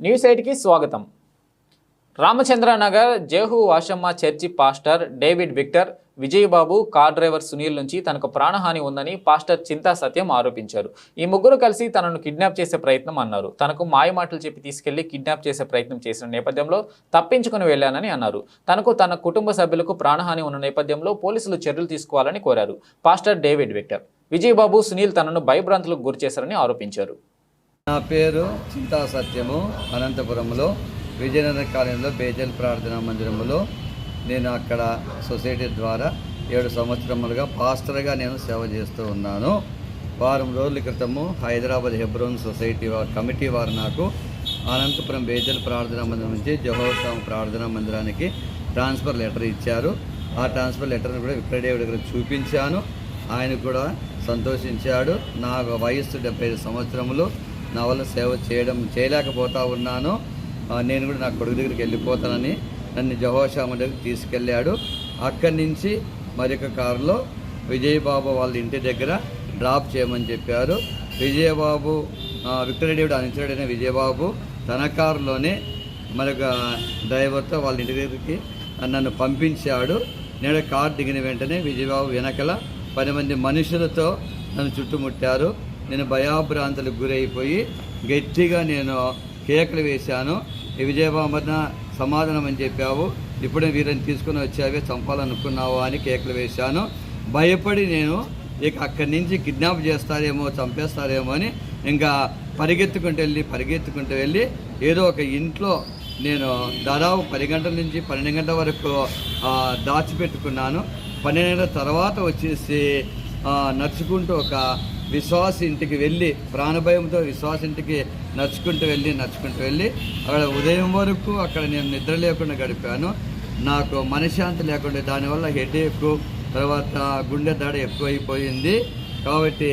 News ఎయిట్కి స్వాగతం. Ramachandranagar జేహు వాషమ్మ church pastor David Victor Vijayababu car driver Sunil నుంచి తనకు ప్రాణహాని ఉందని పాస్టర్ చింతా సత్యం ఆరోపించారు. ఈ ముగ్గురు కలిసి తనను కిడ్నాప్ చేసే ప్రయత్నం అన్నారు. తనకు మాయమాటలు చెప్పి తీసుకెళ్ళి కిడ్నాప్ చేసే ప్రయత్నం చేసిన నేపథ్యంలో తప్పించుకుని వెళ్ళానని అన్నారు. తనకు తన కుటుంబ సభ్యులకు ప్రాణహాని ఉన్న నేపథ్యంలో పోలీసులు చర్యలు తీసుకోవాలని కోరారు pastor David Victor. Vijayababu Sunil తనను భయభ్రాంతులకు గురిచేశారని ఆరోపించారు. నా పేరు చింతా సత్యము అనంతపురంలో విజయనగర కాలనీలో బేజల్ ప్రార్థనా మందిరంలో నేను అక్కడ సొసైటీ ద్వారా ఏడు సంవత్సరములుగా పాస్టర్గా నేను సేవ చేస్తూ ఉన్నాను. వారం రోజుల క్రితము హైదరాబాద్ హెబ్రోన్ సొసైటీ కమిటీ వారు నాకు అనంతపురం బేజల్ ప్రార్థనా మందిరం నుంచి జవహర్స్వామి ప్రార్థనా మందిరానికి ట్రాన్స్ఫర్ లెటర్ ఇచ్చారు. ఆ ట్రాన్స్ఫర్ లెటర్ని కూడా విక్రడేవుడి దగ్గర చూపించాను. ఆయన కూడా సంతోషించాడు. నా వయస్సు డెబ్బై ఐదు సంవత్సరములు నా వల్ల సేవ చేయడం చేయలేకపోతా ఉన్నాను. నేను కూడా నా కొడుకు దగ్గరికి వెళ్ళిపోతానని నన్ను జహోషామ దగ్గరికి తీసుకెళ్ళాడు. అక్కడి నుంచి మరొక కారులో విజయబాబు వాళ్ళ ఇంటి దగ్గర డ్రాప్ చేయమని చెప్పారు. విజయబాబు ఆ, విక్టరేడేవుడు అనుచరుడైన విజయబాబు తన కారులోనే మరొక డ్రైవర్తో వాళ్ళ ఇంటి దగ్గరికి నన్ను పంపించాడు. నేను కారు దిగిన వెంటనే విజయబాబు వెనకల పది మంది మనుషులతో నన్ను చుట్టుముట్టారు. నేను భయాభ్రాంతులకు గురైపోయి గట్టిగా నేను కేకలు వేశాను. "ఈ సమాధానం అని చెప్పావు. ఇప్పుడే వీరిని తీసుకుని వచ్చావే చంపాలనుకున్నావు అని కేకలు వేశాను. భయపడి నేను ఇక అక్కడి నుంచి కిడ్నాప్ చేస్తారేమో చంపేస్తారేమో అని ఇంకా పరిగెత్తుకుంటూ వెళ్ళి పరిగెత్తుకుంటూ వెళ్ళి ఏదో ఒక ఇంట్లో నేను దాదాపు పది గంటల నుంచి పన్నెండు గంటల వరకు దాచిపెట్టుకున్నాను. పన్నెండు గంటల తర్వాత వచ్చేసి నడుచుకుంటూ ఒక విశ్వాస ఇంటికి వెళ్ళి ప్రాణభయంతో విశ్వాస ఇంటికి నడుచుకుంటూ వెళ్ళి నడుచుకుంటూ వెళ్ళి అక్కడ ఉదయం వరకు అక్కడ నేను నిద్ర లేకుండా గడిపాను. నాకు మనశ్శాంతి లేకుండా దానివల్ల హెడేక్ తర్వాత గుండె దడ ఎక్కువైపోయింది. కాబట్టి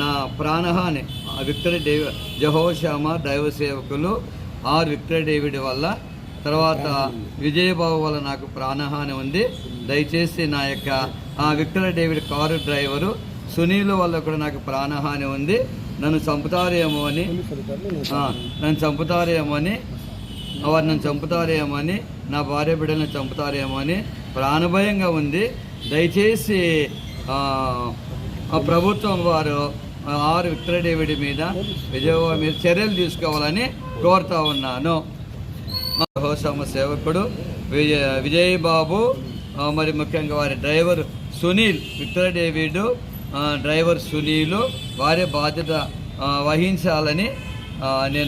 నా ప్రాణహాని ఆ విక్టర్ డేవి జహోశ్యామ దైవ సేవకులు ఆర్ విక్టర్ డేవిడ్ వల్ల తర్వాత విజయబాబు వల్ల నాకు ప్రాణహాని ఉంది. దయచేసి నా యొక్క ఆ Victor David car driver Sunil వల్ల కూడా నాకు ప్రాణహాని ఉంది. నన్ను చంపుతారేమో అని. నన్ను చంపుతారేమో అని. వారు నన్ను చంపుతారేమో అని. నా భార్య బిడ్డలను చంపుతారేమో అని. ప్రాణభయంగా ఉంది. దయచేసి ప్రభుత్వం వారు ఆరు విక్టర్ మీద విజయవాడ మీద చర్యలు తీసుకోవాలని కోరుతా ఉన్నాను. హోసమ్మ సేవకుడు విజయ విజయ్ బాబు మరి ముఖ్యంగా వారి driver Sunil Victor driver Sunil వారే బాధ్యత వహించాలని నేను